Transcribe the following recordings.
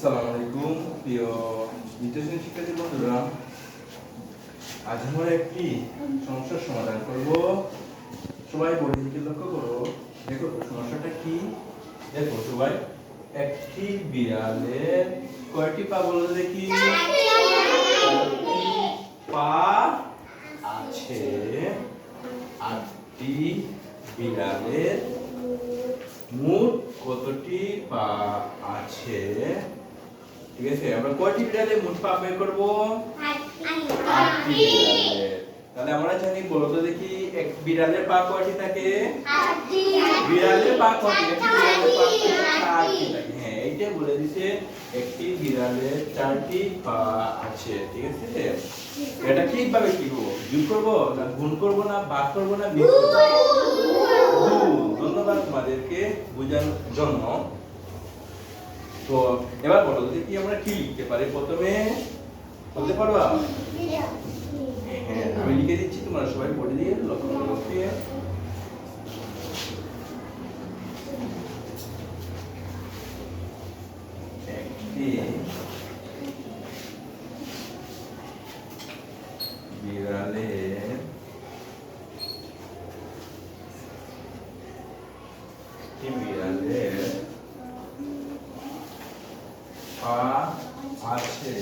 আসসালামু প্রিয় শ্রেণির শিক্ষার্থী বন্ধুরা, আজ আমরা একটি সমস্যার সমাধান করব। সবাই বই দিকে লক্ষ্য করো। দেখো, সমস্যাটা কি? দেখো, সবাই, একটি বিড়ালের কয়টি পা বলো দেখি। পা আছে আটটি বিড়ালের। মোট কতটি পা আছে? ঠিক আছে? আমরা কয়টি বিড়ালের মোট পা বের করব? আটটি। তাহলে আমরা জানি বলো তো দেখি এক বিড়ালের পা কয়টি থাকে? বিড়ালের পা কয়টি? একটি বিড়ালের পা চারটি। থাকে। হ্যাঁ এইটা বলে দিছে একটি বিড়ালের চারটি পা আছে ঠিক আছে? এটা কীভাবে কি করব যোগ করব না গুণ করব না ভাগ করব না বিয়োগ করব। ধন্যবাদ তোমাদেরকে বোঝানোর জন্য। তো এবার বলো দেখি আমরা কি লিখতে পারি প্রথমে? বলতে পারবা হ্যাঁ আমি লিখে দিচ্ছি, তোমরা সবাই বলে দিয়ে লক্ষ্য লক্ষ্যে একটি বিড়ালের একটি বিড়ালের পা আছে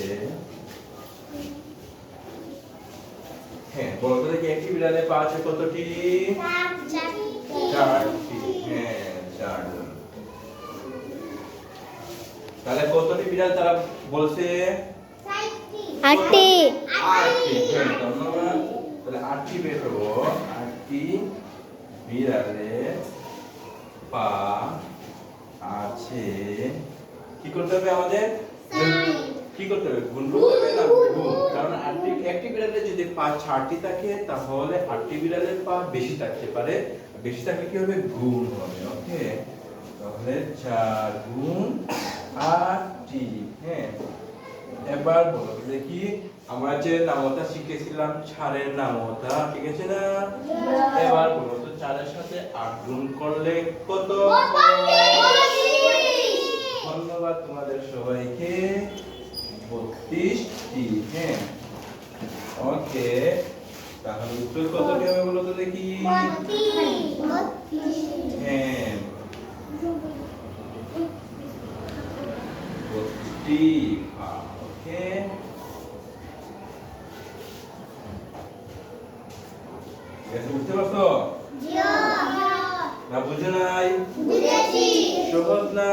হ্যাঁ দেখি একটি বিড়ালের পা আছে কতটি? চারটি হ্যাঁ তাহলে কতটি বিড়াল তারা বলছে? আটটি। আটটি হ্যাঁ ধন্যবাদ। তাহলে আটটি বের করব। আটটি বিড়ালের পা আছে। কি করতে হবে আমাদের? কি করতে হবে? গুণ করতে হবে না? গুণ কারণ আটটি একটি বিড়ালের যদি পা চারটি থাকে তাহলে আটটি বিড়ালের পা বেশি থাকতে পারে। বেশি থাকলে কি হবে? গুণ হবে ওকে তাহলে চার গুণ আটটি হ্যাঁ? এবার বলো দেখি। আমরা যে নামতা শিখেছিলাম ছাড়ের নামতা ঠিক আছে না? এবার বলো তো চারের সাথে আট গুণ করলে কত? ধন্যবাদ তোমাদের সবাইকে। বত্রিশটি হ্যাঁ। ওকে তাহলে উত্তর কতটি হবে বলো তো দেখি? হ্যাঁ। ওকে। বুঝতে পারছ? না বুঝো নাই? সহজ না?